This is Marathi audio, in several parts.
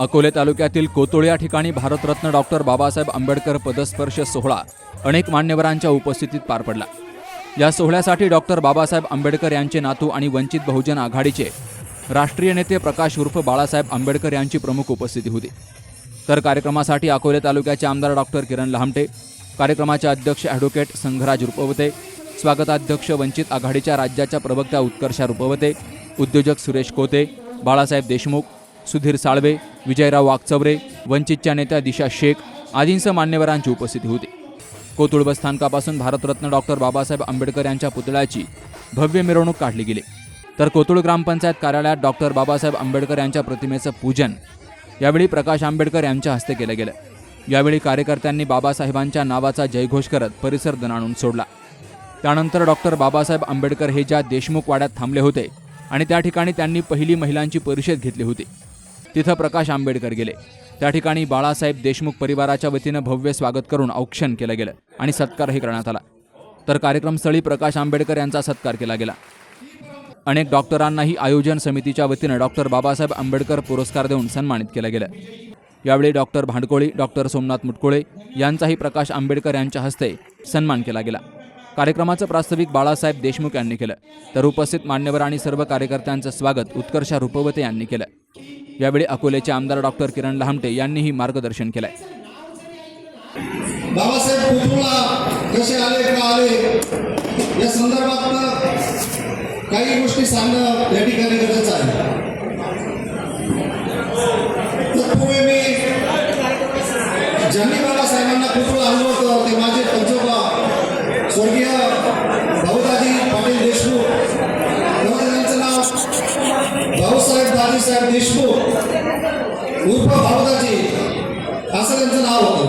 अकोले तालुक्यातील कोतुळ या ठिकाणी भारतरत्न डॉक्टर बाबासाहेब आंबेडकर पदस्पर्श सोहळा अनेक मान्यवरांच्या उपस्थितीत पार पडला. या सोहळ्यासाठी डॉक्टर बाबासाहेब आंबेडकर यांचे नातू आणि वंचित बहुजन आघाडीचे राष्ट्रीय नेते प्रकाश उर्फ बाळासाहेब आंबेडकर यांची प्रमुख उपस्थिती होती. तर कार्यक्रमासाठी अकोले तालुक्याचे आमदार डॉक्टर किरण लहामटे कार्यक्रमाचे अध्यक्ष ॲडव्होकेट संघराज रुपवते स्वागताध्यक्ष वंचित आघाडीच्या राज्याच्या प्रवक्त्या उत्कर्षा रुपवते उद्योजक सुरेश कोते बाळासाहेब देशमुख सुधीर साळवे विजयराव वाघचवरे वंचितच्या नेत्या दिशा शेख आदींसह मान्यवरांची उपस्थिती होती. कोतुळ बस स्थानकापासून भारतरत्न डॉक्टर बाबासाहेब आंबेडकर यांच्या पुतळ्याची भव्य मिरवणूक काढली गेली. तर कोतुळ ग्रामपंचायत कार्यालयात डॉक्टर बाबासाहेब आंबेडकर यांच्या प्रतिमेचं पूजन यावेळी प्रकाश आंबेडकर यांच्या हस्ते केलं गेलं. यावेळी कार्यकर्त्यांनी बाबासाहेबांच्या नावाचा जयघोष करत परिसर दणाणून सोडला. त्यानंतर डॉक्टर बाबासाहेब आंबेडकर हे ज्या देशमुख वाड्यात थांबले होते आणि त्या ठिकाणी त्यांनी पहिली महिलांची परिषद घेतली होती. तिथं प्रकाश आंबेडकर गेले. त्या ठिकाणी बाळासाहेब देशमुख परिवाराच्या वतीनं भव्य स्वागत करून औक्षण केलं गेलं आणि सत्कारही करण्यात आला. तर कार्यक्रमस्थळी प्रकाश आंबेडकर यांचा सत्कार केला गेला. अनेक डॉक्टरांनाही आयोजन समितीच्या वतीनं डॉक्टर बाबासाहेब आंबेडकर पुरस्कार देऊन सन्मानित केलं गेलं. यावेळी डॉक्टर भांडकोळी डॉक्टर सोमनाथ मुटकुळे यांचाही प्रकाश आंबेडकर यांच्या हस्ते सन्मान केला गेला. कार्यक्रमाचं प्रास्ताविक बाळासाहेब देशमुख यांनी केलं. तर उपस्थित मान्यवर आणि सर्व कार्यकर्त्यांचं स्वागत उत्कर्षा रुपवते यांनी केलं. यावेळी अकोलेचे आमदार डॉक्टर किरण लहामटे यांनीही मार्गदर्शन केलंय. बाबासाहेब कोथरूडला कसे आले का आले? या संदर्भात काही गोष्टी सांगणं या ठिकाणी गरजेचं आहे. तत्पूर्वी मी ज्यांनी बाबासाहेबांना कोथरूड आणलं होतं ते माझे पंजोबा स्वर्गीय भाऊदाजी पाटील देशमुख त्यांचं नाव भाऊसाहेब दाजीसाहेब देशमुख उर्फ भाऊदाजी असं त्यांचं नाव होतं.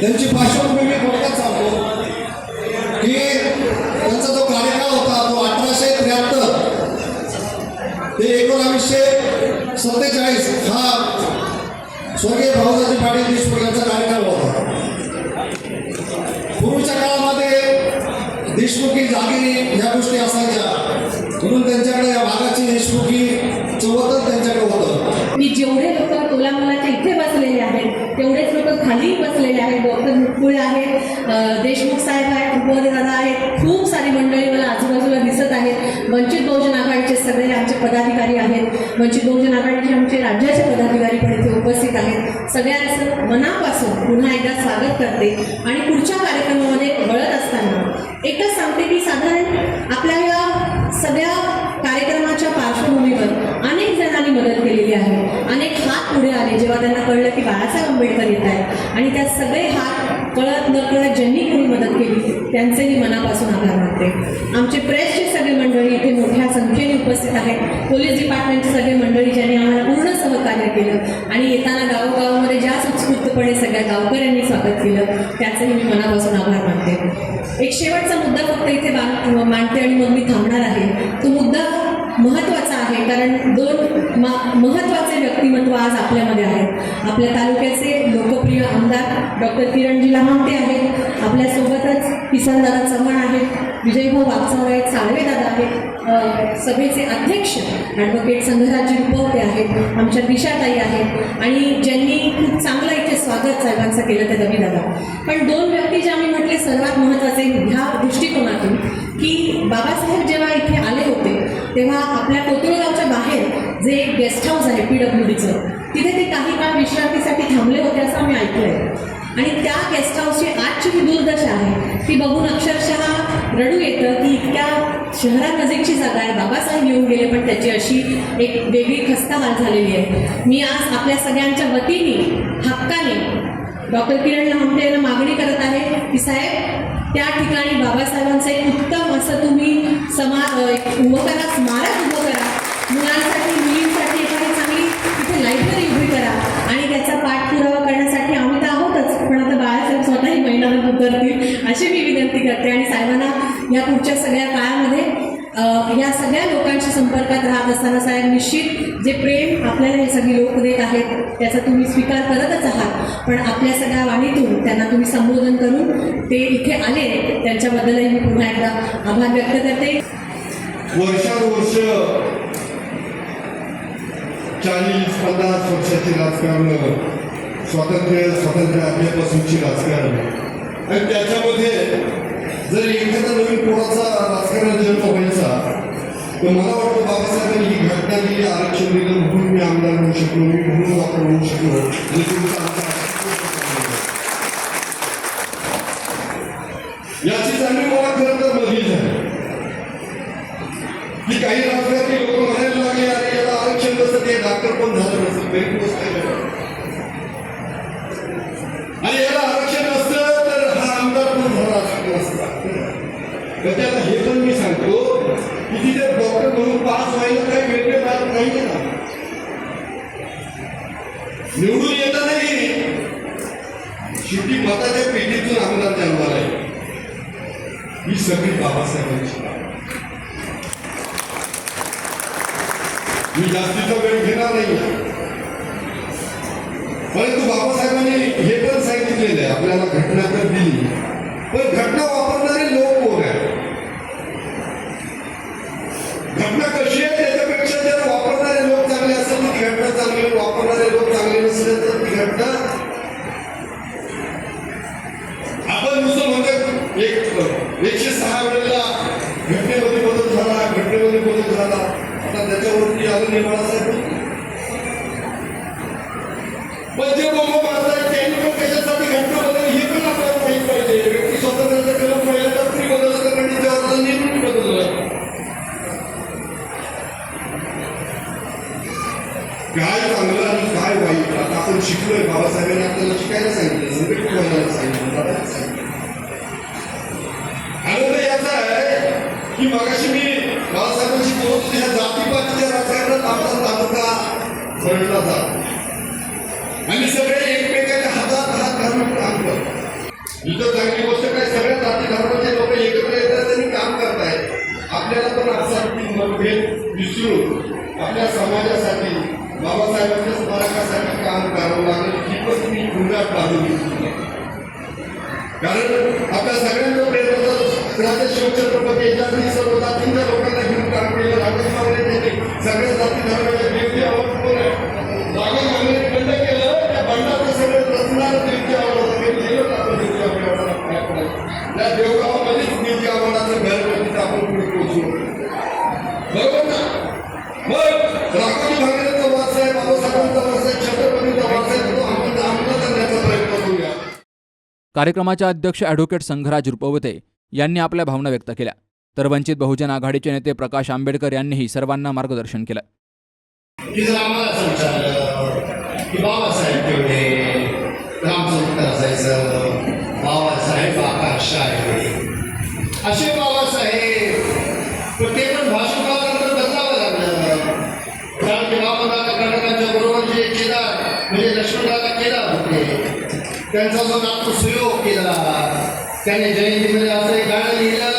त्यांची पार्श्वभूमी मी थोडक्यात सांगतो की त्यांचा जो कार्यकाळ होता तो अठराशे त्र्याहत्तर. ते एकोणावीसशे सत्तेचाळीस हा स्वर्गीय भाऊदाजी पाटील देशमुख यांचा कार्यकाळ होता. काळामध्ये देशमुखी जागिरी ह्या गोष्टी असायच्या. म्हणून त्यांच्याकडे या भागाची देशमुखी चौहत्तर त्यांच्याकडे की मी जेवढे लोक तोलामलाच्या इथे बसलेले आहेत तेवढेच लोक खाली बसलेले आहेत डॉक्टर मुटकुळे आहेत देशमुख साहेब आहेत उपवादी दादा आहेत खूप सारी मंडळी मला आजूबाजूला दिसत आहेत. वंचित बहुजन आघाडीचे सगळे आमचे पदाधिकारी आहेत. वंचित बहुजन आघाडीचे आमचे राज्याचे पदाधिकारी पण इथे उपस्थित आहेत. सगळ्यांचं मनापासून पुन्हा एकदा स्वागत करते. आणि पुढच्या कार्यक्रमामध्ये वळत असताना एकच सांगते की साधारण आपल्या या सगळ्या कार्यक्रमाच्या पार्श्वभूमीवर अनेक जणांनी मदत केलेली आहे. अनेक हात पुढे आले जेव्हा त्यांना कळलं की बाळासाहेब आंबेडकर येत आहेत. आणि त्या सगळे हात कळत न कळत ज्यांनी कोणी मदत केली त्यांचेही मनापासून आभार मानते. आमचे प्रेसचे सगळे मंडळी इथे मोठ्या संख्येने उपस्थित आहेत. पोलीस डिपार्टमेंटचे सगळे मंडळी ज्यांनी आम्हाला पूर्ण सहकार्य केलं आणि येताना गावोगावामध्ये ज्या उत्स्फूर्तपणे सगळ्या गावकऱ्यांनी स्वागत केलं त्याचंही मी मनापासून आभार मानते. एक शेवटचा मुद्दा फक्त इथे बा- मांडते आणि मग मी थांबणार आहे. तो मुद्दा महत्त्वाचा आहे. कारण दोन महत्त्वाचे महत्त्वाचे व्यक्तिमत्व आज आपल्यामध्ये आहेत आपल्या तालुक्याचे लोकप्रिय आमदार डॉक्टर किरणजी लहामटे आहेत. आपल्यासोबतच किसनदादा चव्हाण आहेत. विजयभाऊ वागचौर आहेत. साळवे दादा आहेत. सभेचे अध्यक्ष ॲडव्होकेट संघराजी रुपवते आहेत. आमच्या दिशाताई आहेत. आणि ज्यांनी खूप चांगलं इथे स्वागत साहेबांचं केलं ते रवी दादा. पण दोन व्यक्ती ज्या मी म्हटले सर्वात महत्त्वाचे ह्या दृष्टिकोनातून की बाबासाहेब जेव्हा इथे आले तेव्हा आपल्या कोतुळगावच्या बाहेर जे एक गेस्ट हाऊस आहे पी डब्ल्यू डीचं तिथे ते काही काळ विश्रांतीसाठी थांबले होते असं आम्ही ऐकलंय. आणि त्या गेस्ट हाऊसची आजची जी दुर्दशा आहे ती बघून अक्षरशः रडू येतं की इतक्या शहरानजीकची जागा आहे बाबासाहेब येऊन गेले पण त्याची अशी एक वेगळी खस्ताहाल झालेली आहे. मी आज आपल्या सगळ्यांच्या वतीने हक्काने डॉक्टर किरण लहामटे यांना मागणी करत आहे की साहेब त्या ठिकाणी बाबासाहेबांचं एक उत्तम असं तुम्ही समा एक उभं करा स्मारक उभं करा. मुलांसाठी मुलींसाठी एखादी चांगली तिथे लायब्ररी उभी करा. आणि त्याचा पाठपुरावा करण्यासाठी आम्ही तर आहोतच पण आता बाळासाहेब स्वतःही मैदानात उतरतील अशी मी विनंती करते. आणि साहेबांना या पुढच्या सगळ्या काळामध्ये या सगळ्या लोकांच्या संपर्कात राहत असताना साहेब निश्चित जे प्रेम आपल्याला हे सगळे लोक देत आहेत त्याचा तुम्ही स्वीकार करतच आहात. पण आपल्या सगळ्या वाणीतून त्यांना तुम्ही संबोधन करून ते इथे आले त्यांच्याबद्दलही मी पुन्हा एकदा आभार व्यक्त करते. वर्षानुवर्ष चाळीस पन्नास वर्षाची राजकारण स्वातंत्र्य स्वातंत्र्य आपल्यापासूनची राजकारण. आणि त्याच्यामध्ये जर एखादा नवीन कोणाचा राजकारण जन्म व्हायचा तर मला वाटतं बाबासाहेबांनी ही घटना दिली आरक्षण दिलं म्हणून मी आमदार होऊ शकलो मी म्हणून आपण होऊ शकलो. याची जाणीव मला खरं तर झाला असं तर त्याला हे पण मी सांगतो की तिथे डॉक्टर म्हणून पास व्हायला काही वेगळे मार्ग नाही. ना निवडून येता नाही शेवटी मताच्या पेटीतून आमदार जन्माला आहे ही सगळी बाबासाहेबांची. मी जास्तीचा वेळ घेणार नाही. परंतु बाबासाहेबांनी हे पण सांगितलेलं आहे आपल्याला घटना तर दिली. पण घटना वापरणारे लोक की मगाशी मी बाळासाहेबांशी बोलत होते ह्या जातीपातीच्या राजकारणात आमचा तालुका भरडला जात. आणि सगळे एकमेकांच्या हातात हात घालून काम करतात. तर चांगली गोष्ट काय सगळ्या जाती धर्माचे लोक एकत्र येतात आणि काम करतायत. आपल्याला पण असासाठी मतभेद विसरून आपल्या समाजासाठी बाबासाहेबांच्या स्मारकासाठी काम करावं लागेल ही पण तुम्ही गुंगाट बाजू घेतली. कारण आपल्या सगळ्यांचा प्रयत्न राजा सर्व जातींच्या लोकांना घेऊन काम केलं सगळ्या जाती धर्माच्या केलं त्या बंडाचं सगळं रचणार गेलं आपण देवगावामध्येच आवडाचं घर आपण पुढे बरोबर ना? मग वास आहे बाबासाहेबांचा वास आहे छत्रपतीचा वास आहे तो आपण अंमलात आणण्याचा अध्यक्ष ॲडव्होकेट संघराज रुपवते यांनी आपल्या भावना व्यक्त केल्या. तर वंचित बहुजन आघाडीचे नेते प्रकाश आंबेडकर यांनीही सर्वांना मार्गदर्शन केलं. असे बाबासाहेब पण ते पण भाषणानंतर बदलावं लागलं. कारण की बाबादादा कर्नाटकांच्या बरोबर जे केदार म्हणजे लक्ष्मणदादा केदार होते त्यांचा जो नातू सुयोग केला. त्याने जयंतीमध्ये असं एक गाणं लिहिलं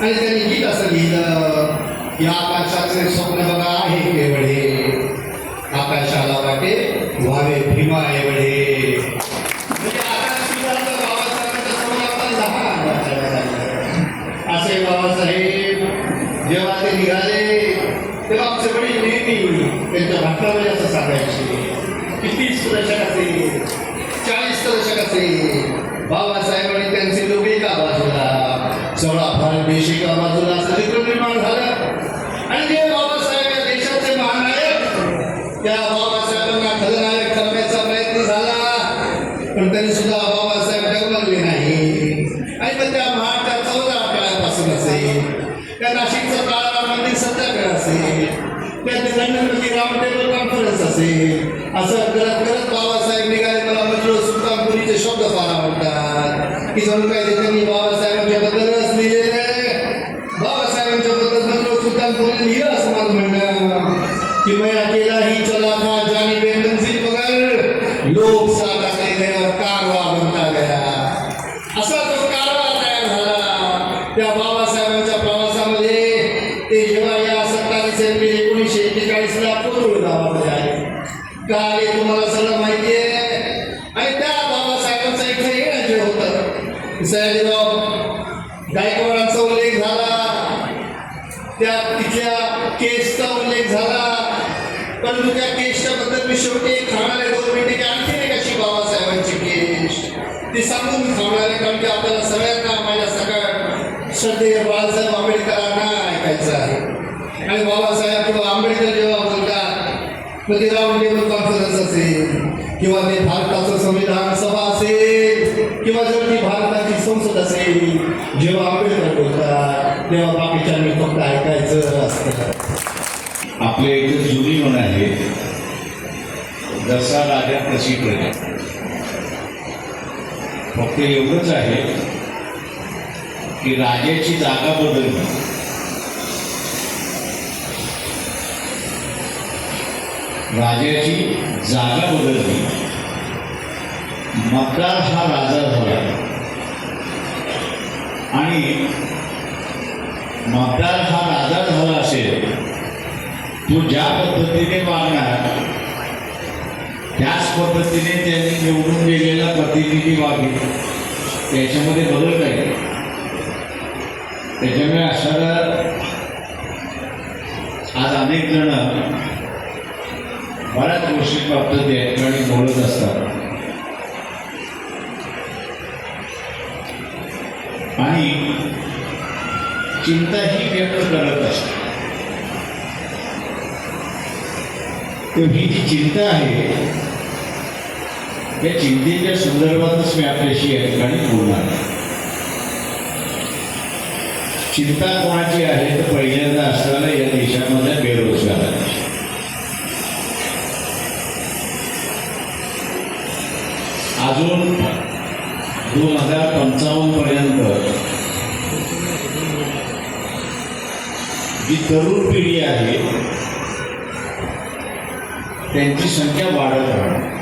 आणि त्यांनी गीत असं लिहिलं या आकाशाचे स्वप्न बघा आहे केवढे. आकाशाला वाटे व्हावे भीमा एवढे. म्हणजे आकाश असे बाबासाहेब जेव्हा ते निघाले तेव्हा आमचे वडील नेहमी त्यांच्या भाषणामध्ये असं सांगायचे किती तीस दशक असेल चाळीस दशक असेल. बाबासाहेबांनी बाजूला चरित्र निर्माण झालं. आणि जे बाबासाहेब या देशाचे महानायक त्या बाबासाहेबांना खलनायक करण्याचा प्रयत्न झाला. पण तरी सुद्धा बाबासाहेब डगमगले नाही. आणि मग त्या महाडच्या चौदा काळापासून असेल त्या नाशिकचं काळा मंदिर सत्याग्रह असेल त्या लंडनमध्ये राऊंड टेबल कॉन्फरन्स असेल असं करत करत बाबासाहेब निघाले. मला मंजुळ सुलतानपुरीचे शब्द फार आवडतात. की जणू काय त्यांनी बाबासाहेबांच्या बद्दल लिहिलेलं आहे बाबासाहेबांच्या बद्दल मंजुळ सुलतानपुरी लिहिलं असं माझं म्हणणं शेवटी एक दोन मिनिटे की एक अशी बाबासाहेबांची केस ती सांगून थांबणार आहे कारण की आपल्याला सगळ्यांना माझ्या सगळ्या श्रद्धेय बाळासाहेब आंबेडकरांना ऐकायचं आहे. आणि बाबासाहेब आंबेडकर जेव्हा बोलतात मग ते राऊंड टेबल कॉन्फरन्स असेल किंवा ते भारताचं संविधान सभा असेल किंवा जर ती भारताची संसद असेल जेव्हा आंबेडकर बोलतात तेव्हा बाकीच्या फक्त ऐकायचं असतं. आपले जुनी म्हण आहे जसा राजा तशी प्रजा फक्त एवढंच आहे की राजाची जागा बदलली. राजाची जागा बदलली. मतदार हा राजा झाला. आणि मतदार हा राजा झाला असेल तो ज्या पद्धतीने वागणार त्याच पद्धतीने त्यांनी निवडून दिलेला प्रतिनिधी वागेल त्याच्यामध्ये बदल काय? त्याच्यामुळे अशाला आज अनेक जण बऱ्याच गोष्टी प्राप्त या ठिकाणी बोलत असतात. आणि चिंताही व्यक्त करत असतात. तर ही जी चिंता आहे या चिंतेच्या संदर्भातच मी आपल्याशी या ठिकाणी बोलणार चिंता कोणाची आहे तर पहिल्यांदा असणारा या देशामधल्या बेरोजगारांची अजून दोन हजार पंचावन्न पर्यंत जी तरुण पिढी आहे त्यांची संख्या वाढत राहणार.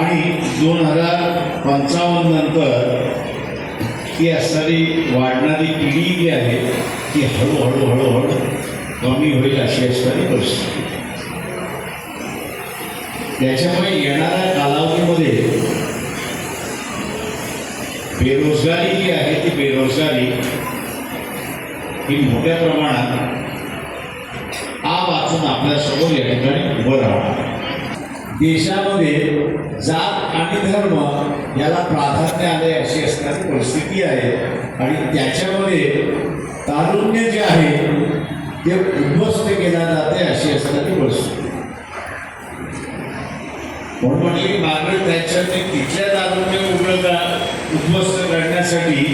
आणि दोन हजार पंचावन्न नंतर ती असणारी वाढणारी पिढी जी आहे ती हळूहळू हळूहळू कमी होईल अशी असणारी परिस्थिती. त्याच्यामुळे येणाऱ्या कालावधीमध्ये बेरोजगारी जी आहे ती बेरोजगारी ही मोठ्या प्रमाणात आ वाचून आपल्यासमोर या ठिकाणी उभं राहणार देशामध्ये जात आणि धर्म याला प्राधान्य आले अशी असणारी परिस्थिती आहे. आणि त्याच्यामध्ये तारुण्य जे आहे ते उद्ध्वस्त केल्या जाते अशी असणारी परिस्थिती. म्हणून म्हटली की मार्गरेट तिथल्या तारुण्य उघड उद्ध्वस्त करण्यासाठी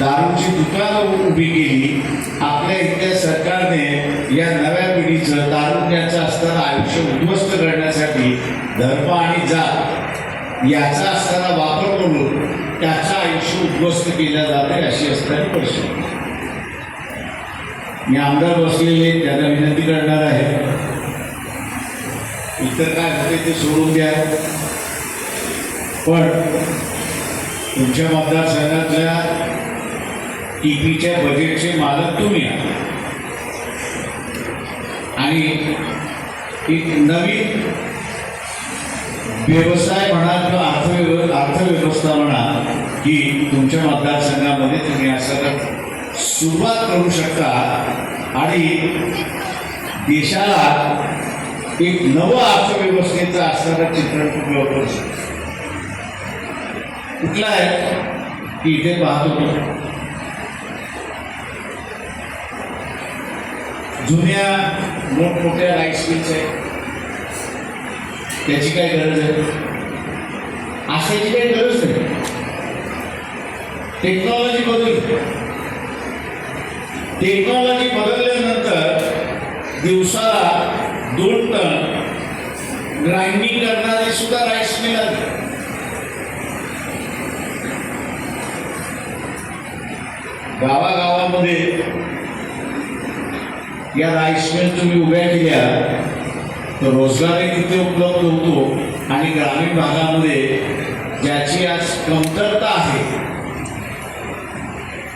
दारूची दुकानं उभी केली आपल्या इथल्या सरकारने या नव्या पिढीचं दारुण्याचं असताना आयुष्य उद्ध्वस्त करण्यासाठी धर्म आणि जात याचा असताना वापर करून त्याचं आयुष्य उद्ध्वस्त केलं जाते अशी असणारी परिस्थिती. मी आमदार बसलेले त्यांना विनंती करणार आहे. इतर काय होते ते सोडून द्या. पण तुमच्या मतदारसंघातल्या टीपीच्या बजेटचे मालक तुम्ही आहात. आणि एक नवीन व्यवसाय म्हणा किंवा अर्थव्यव अर्थव्यवस्था म्हणा की तुमच्या मतदारसंघामध्ये तुम्ही असं सुरुवात करू शकता. आणि देशाला एक नवं अर्थव्यवस्थेचं असणारं चित्रण तुम्ही वापरू शकता. कुठलं आहे? की इथे पाहतो जुन्या मोठमोठ्या लाइट स्विच आहेत. त्याची काय गरज आहे? असायची काही गरज नाही. टेक्नॉलॉजी बदल टेक्नॉलॉजी बदलल्यानंतर दिवसाला दोन टन ग्राइंडिंग करणारे सुद्धा राईस मिळाले गावागावामध्ये या राईस तुम्ही उभ्या केल्या तर रोजगारही तिथे उपलब्ध होतो आणि ग्रामीण भागामध्ये ज्याची आज कमतरता आहे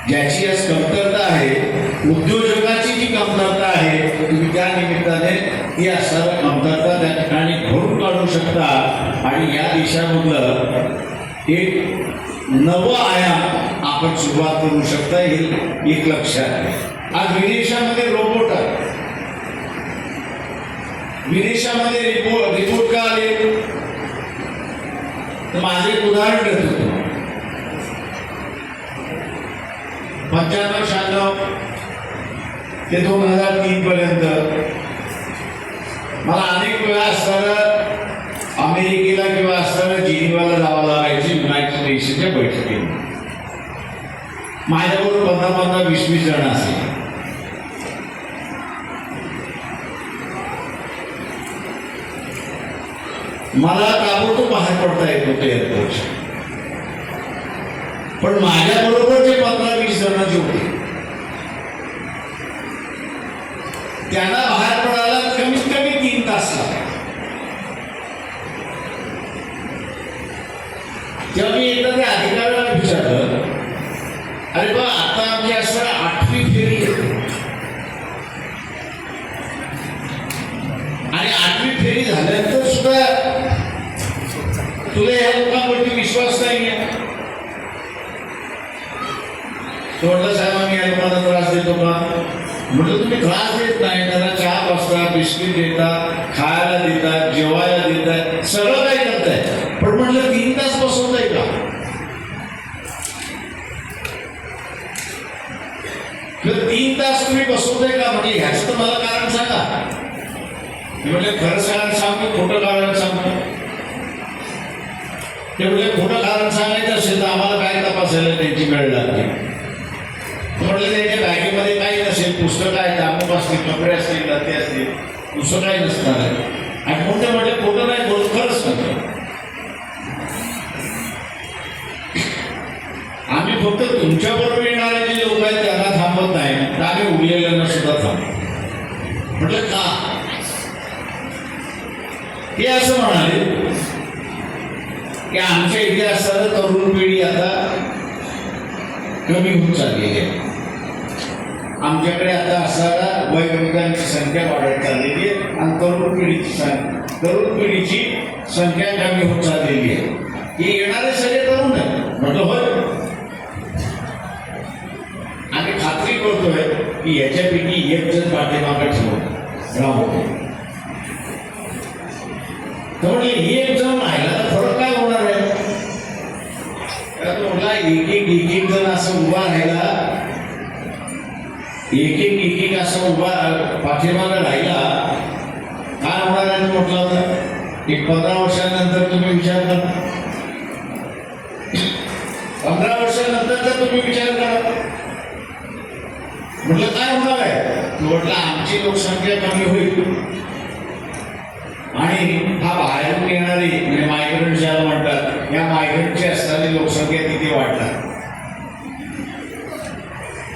ज्याची आज कमतरता आहे उद्योजकाची जी कमतरता आहे तुम्ही त्या निमित्ताने ती असणारं कमतरता त्या ठिकाणी भरून काढू शकता. आणि या देशामधलं एक नवं आयाम आपण सुरुवात करू शकता हे एक लक्षात आहे आज विदेशामध्ये रोबोट आहे विदेशामध्ये रिपोर्ट रिपोर्ट का आले? तर माझे एक उदाहरण देत. होतो पंच्याण्णव शहाण्णव ते दोन हजार तीन पर्यंत. मला अनेक वेळा असताना अमेरिकेला किंवा असताना जिनिवाला जावं लागायचे युनायटेड नेशनच्या बैठकीला माझ्याबरोबर पंधरा पंधरा वीस वीस जण असे मला ताबडतोब बाहेर पडता येत होतं एअरपोर्ट पण माझ्याबरोबर जे पंधरा वीस जणांचे होते त्यांना बाहेर पडायला कमीत कमी तीन तास लागले. तेव्हा मी एकदा त्या अधिकाऱ्याला विचारलं अरे बा आता आमची असं आठवी फेरी येते. आणि आठवी फेरी झाल्यानंतर सुद्धा तुला या लोकांवरती विश्वास नाही आहे तो साहेब आम्ही या लोकांना त्रास देतो का? म्हटलं तुम्ही त्रास देत नाही त्यांना चहा बसता बिस्किट देता खायला देता जेवायला देताय सगळं काही करताय. पण म्हटलं तीन तास बसवताय का? तीन तास तुम्ही बसवताय का? म्हणजे ह्याचं तर मला कारण सांगा. म्हणजे खरं कारण सांगतो खोटं कारण सांगतो. ते म्हणजे खोटं कारण सांगायचं असेल तर आम्हाला काय तपासायला त्यांची वेळ लागते म्हटलं त्यांच्या बॅगेमध्ये काही नसेल? पुस्तकं आहेत अमुक असतील कपडे असतील लते असतील दुसरं काही नसणार आहे? आणि मग ते म्हटले खोटं नाही बोलत खरंच सांगतो आम्ही फक्त तुमच्याबरोबर येणारे जे लोक आहेत त्यांना थांबत नाही. तर आम्ही उरलेल्यांना सुद्धा थांबतो. म्हटलं का? ते असं म्हणाले की आमच्या इथे असताना तरुण पिढी आता कमी होत चाललेली आहे. आमच्याकडे आता असणारा वयोवृद्धांची संख्या वाढत चाललेली आहे आणि तरुण पिढीची संख्या तरुण पिढीची संख्या कमी होत चाललेली आहे. हे येणारे सगळे तरुण आहेत. म्हटलं होय. आम्ही खात्री करतोय की याच्यापैकी एक जण पाठीमागं ठेवून राहू तर म्हटले ही एक जण राहिला एक एक एक एक जण असं उभा राहिला. एक एक एक एक असं उभा पाठीमागं राहिला. काय होणार आहे म्हटलं होतं? एक पंधरा वर्षानंतर तुम्ही विचार करा. पंधरा वर्षानंतरचा तुम्ही विचार करा. म्हटलं काय होणार आहे? म्हटलं आमची लोकसंख्या कमी होईल. आणि हा बाहेरून येणारी म्हणजे मायग्रंट ज्याला म्हणतात या मायग्रंट लोकसंख्या तिथे वाढणार.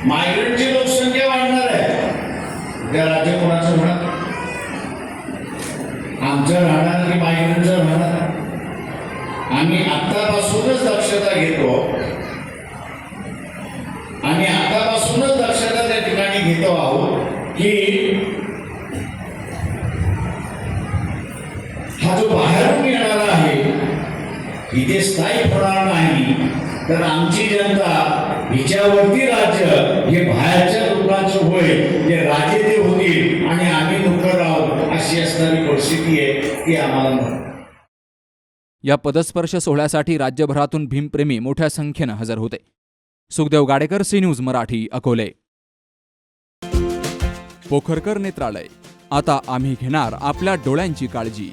मायग्रंटची लोकसंख्या वाढणार आहे. त्या राज्य कोणाचं होणार? आमचं राहणार की मायग्रंटचं राहणार? आम्ही आत्तापासूनच दक्षता घेतो. आणि आतापासूनच दक्षता त्या ठिकाणी घेतो आहोत की हा जो बाहेरून येणारा इथे स्थायिक होणार नाही. तर आमची जनता हिच्यावरती राज्य हे बाहेरच्या लोकांचं होय जे राजे ते होतील आणि आम्ही नोकर राहू अशी असणारी परिस्थिती आहे ती आम्हाला या पदस्पर्श सोहळ्यासाठी राज्यभरातून भीमप्रेमी मोठ्या संख्येनं हजर होते. Sukhdev Gadekar C news Marathi Akole. Pokharkar Netralaya. आता आम्ही घेणार आपल्या डोळ्यांची काळजी.